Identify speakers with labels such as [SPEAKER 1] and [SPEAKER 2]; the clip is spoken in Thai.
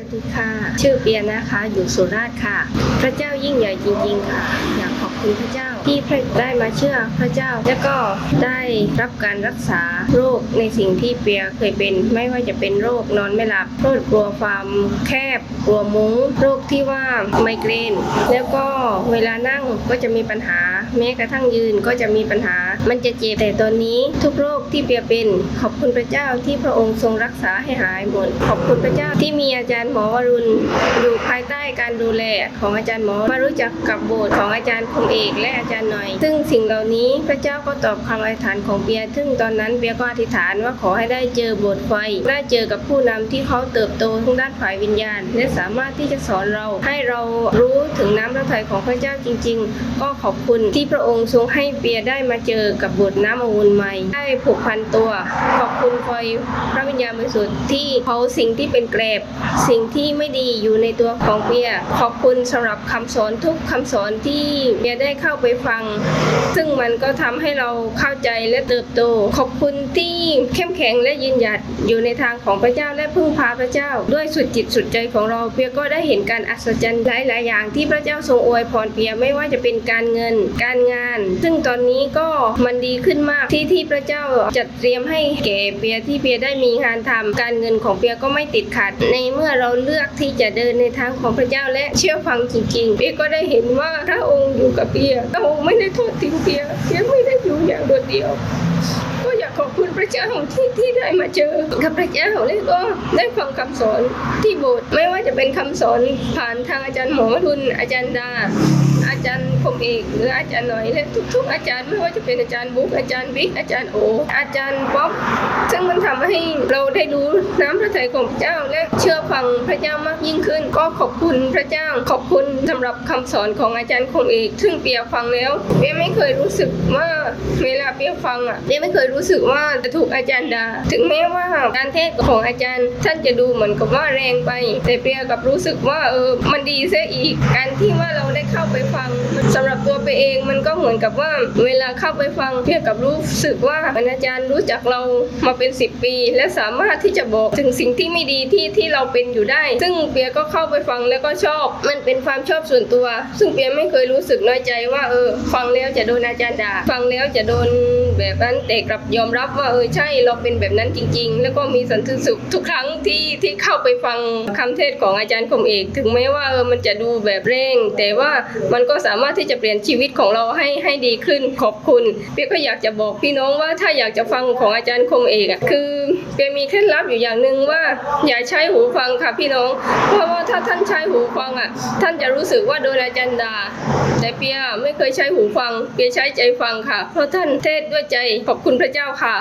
[SPEAKER 1] วัสดีค่ะ ชื่อเปียนะคะ อยู่สุราษฎร์ค่ะ พระเจ้ายิ่งใหญ่จริงๆค่ะ อยากขอบคุณพระเจ้าที่พระได้มาเชื่อพระเจ้า แล้วก็ได้รับการรักษาโรคในสิ่งที่เปียเคยเป็น ไม่ว่าจะเป็นโรคนอนไม่หลับโรคกลัวความแคบกลัวมุ้งโรคที่ว่าไมเกรน แล้วก็เวลานั่งก็จะมีปัญหา แม้กระทั่งยืนก็จะมีปัญหา มันจะเจ็บแต่ตอนนี้ทุกโรคที่เปียเป็น ขอบคุณพระเจ้าที่พระองค์ทรงรักษาให้หายหมดขอบคุณพระเจ้าที่มีอาจารย์หมอวรุณ อยู่ภายใต้การดูแลของอาจารย์หมอมารู้จักกับโบสถ์ของอาจารย์คมเอกและอาจารย์หน่อย ซึ่งสิ่งเหล่านี้พระเจ้าก็ตอบคำอธิษฐานของเปียซึ่งตอนนั้นเปียก็อธิษฐานว่าขอให้ได้เจอโบสถ์ไฟได้เจอกับผู้นำที่เขาเติบโตทางด้านฝ่ายวิญญาณ และสามารถที่จะสอนเราให้เรารู้ถึงน้ำพระทัยของพระเจ้าจริง ๆ ก็ขอบคุณที่พระองค์ทรงให้เปียได้มาเจอกับบสถ์น้ำองุ่นใหม่ ได้ผูกพันตัว ขอบคุณคอยพระวิญญาณบริสุทธิ์ที่เขาสิ่งที่เป็นแกรบสิ่งที่ไม่ดีอยู่ในตัวของเปีย ขอบคุณสำหรับคำสอนทุกคำสอนที่เปียได้เข้าไปฟัง ซึ่งมันก็ทำให้เราเข้าใจและเติบโต ขอบคุณที่เข้มแข็งและยืนหยัดอยู่ในทางของพระเจ้าและพึ่งพาพระเจ้า ด้วยสุดจิตสุดใจของเราเปียก็ได้เห็นการอัศจรรย์หลาย ๆ อย่างที่พระเจ้าทรงอวยพรเปียไม่ว่าจะเป็นการเงิน การงาน ซึ่งตอนนี้ก็มันดีขึ้นมากที่ที่พระเจ้าจัดเตรียมให้แก่เปียที่เปียได้มีงานทำการเงินของเปียก็ไม่ติดขัดในเมื่อเราเลือกที่จะเดินในทางของพระเจ้าและเชื่อฟังจริงๆเปียก็ได้เห็นว่าพระองค์อยู่กับเปียพระองค์ไม่ได้ทอดทิ้งเปียเปียไม่ได้อยู่อย่างโดดเดี่ยวก็อยากขอบคุณพระเจ้าที่ที่ได้มาเจอกับพระเจ้าแล้วก็ได้ฟังคำสอนที่โบสถ์ไม่ว่าจะเป็นคำสอนผ่านทางอาจารย์หมอทุนอาจารย์ดา อาจารย์คมเอกหรืออาจารย์หน่อยและทุก ๆ อาจารย์ไม่ว่าจะเป็นอาจารย์บุ๊กอาจารย์บิ๊กอาจารย์โอ อาจารย์ป๊อปซึ่งมันทำให้เราได้รู้น้ำพระทัยของพระเจ้าและเชื่อฟังพระเจ้ามากยิ่งขึ้น ก็ขอบคุณพระเจ้าขอบคุณสำหรับคำสอนของอาจารย์คมเอก ซึ่งเปียฟังแล้วเปียไม่เคยรู้สึกว่าเวลาเปียฟังอะเปียไม่เคยรู้สึกว่าจะถูกอาจารย์ด่าถึงแม้ว่าการเทศของอาจารย์ ท่านจะดูเหมือนกับว่าแรงไป แต่เปียกับรู้สึกว่าเออมันดีเสียอีกการที่ว่าเราได้ เข้าไปฟังสำหรับตัวเปียเองมันก็เหมือนกับว่าเวลาเข้าไปฟังเปียกับรู้สึกว่าอาจารย์รู้จักเรามาเป็น 10 ปี และสามารถที่จะบอกถึงสิ่งที่ไม่ดีที่ที่เราเป็นอยู่ได้ ซึ่งเปียก็เข้าไปฟังแล้วก็ชอบ มันเป็นความชอบส่วนตัว ซึ่งเปียไม่เคยรู้สึกน้อยใจว่าเออฟังแล้วจะโดนอาจารย์ด่าฟังแล้วจะโดนแบบนั้นแต่กลับยอมรับว่าเออใช่เราเป็นแบบนั้นจริง ๆ แล้วก็มีสันติสุขทุกครั้งที่ที่เข้าไปฟังคำเทศของอาจารย์คมเอก ถึงแม้ว่าเออมันจะดูแบบเร่ง แต่ว่ามันก็สามารถที่จะเปลี่ยนชีวิตของเราให้ให้ดีขึ้นขอบคุณเปียก็อยากจะบอกพี่น้องว่าถ้าอยากจะฟังของอาจารย์คมเอกคือเปียมีเคล็ดลับอยู่อย่างหนึ่งว่าอย่าใช้หูฟังค่ะพี่น้อง เพราะว่าถ้าท่านใช้หูฟังอะท่านจะรู้สึกว่าโดนอาจารย์ด่าแต่เปียไม่เคยใช้หูฟัง เปียใช้ใจฟังค่ะ เพราะท่านเทศด้วยใจขอบคุณพระเจ้าค่ะ